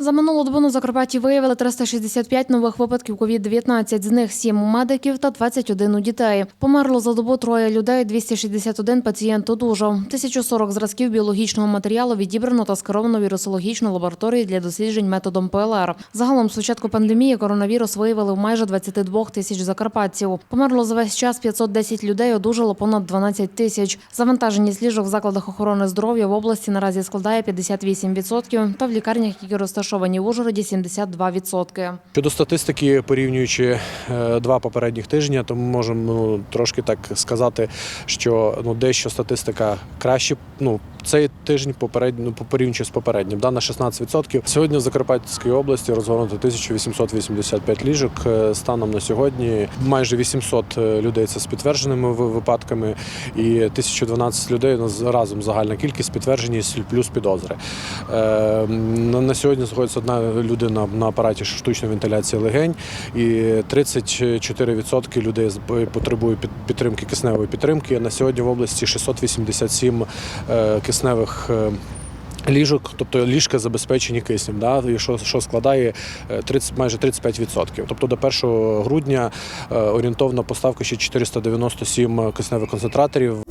За минулу добу на Закарпатті виявили 365 нових випадків COVID-19, з них 7 у медиків та 21 у дітей. Померло за добу троє людей, 261 пацієнт одужав. 1040 зразків біологічного матеріалу відібрано та скеровано вірусологічну лабораторію для досліджень методом ПЛР. Загалом з початку пандемії коронавірус виявили в майже 22 тисяч закарпатців. Померло за весь час 510 людей, одужало понад 12 тисяч. Завантаженість ліжок в закладах охорони здоров'я в області наразі складає 58%, та в лікарнях, які розташовані в Ужгороді, 72%. Щодо статистики, порівнюючи е, два попередніх тижні, то ми можемо ну, трошки так сказати, що ну, дещо статистика краще. Ну, цей тиждень попередньо ну, порівнюючи з попереднім, да, на 16%. Сьогодні в Закарпатській області розгорнуто 1885 ліжок. Е, Станом на сьогодні майже 800 людей це з підтвердженими випадками, і 1012 людей у разом загальна кількість підтверджені плюс підозри. Е, на сьогодні знаходиться одна людина на апараті штучної вентиляції легень, і 34% людей потребують підтримки кисневої підтримки. На сьогодні в області 687 е, кисневих. е, Ліжок, тобто ліжка забезпечені киснем, да, і що, що складає е, 30, майже 35%. Тобто до 1 грудня е, орієнтовно поставка ще 497 кисневих концентраторів.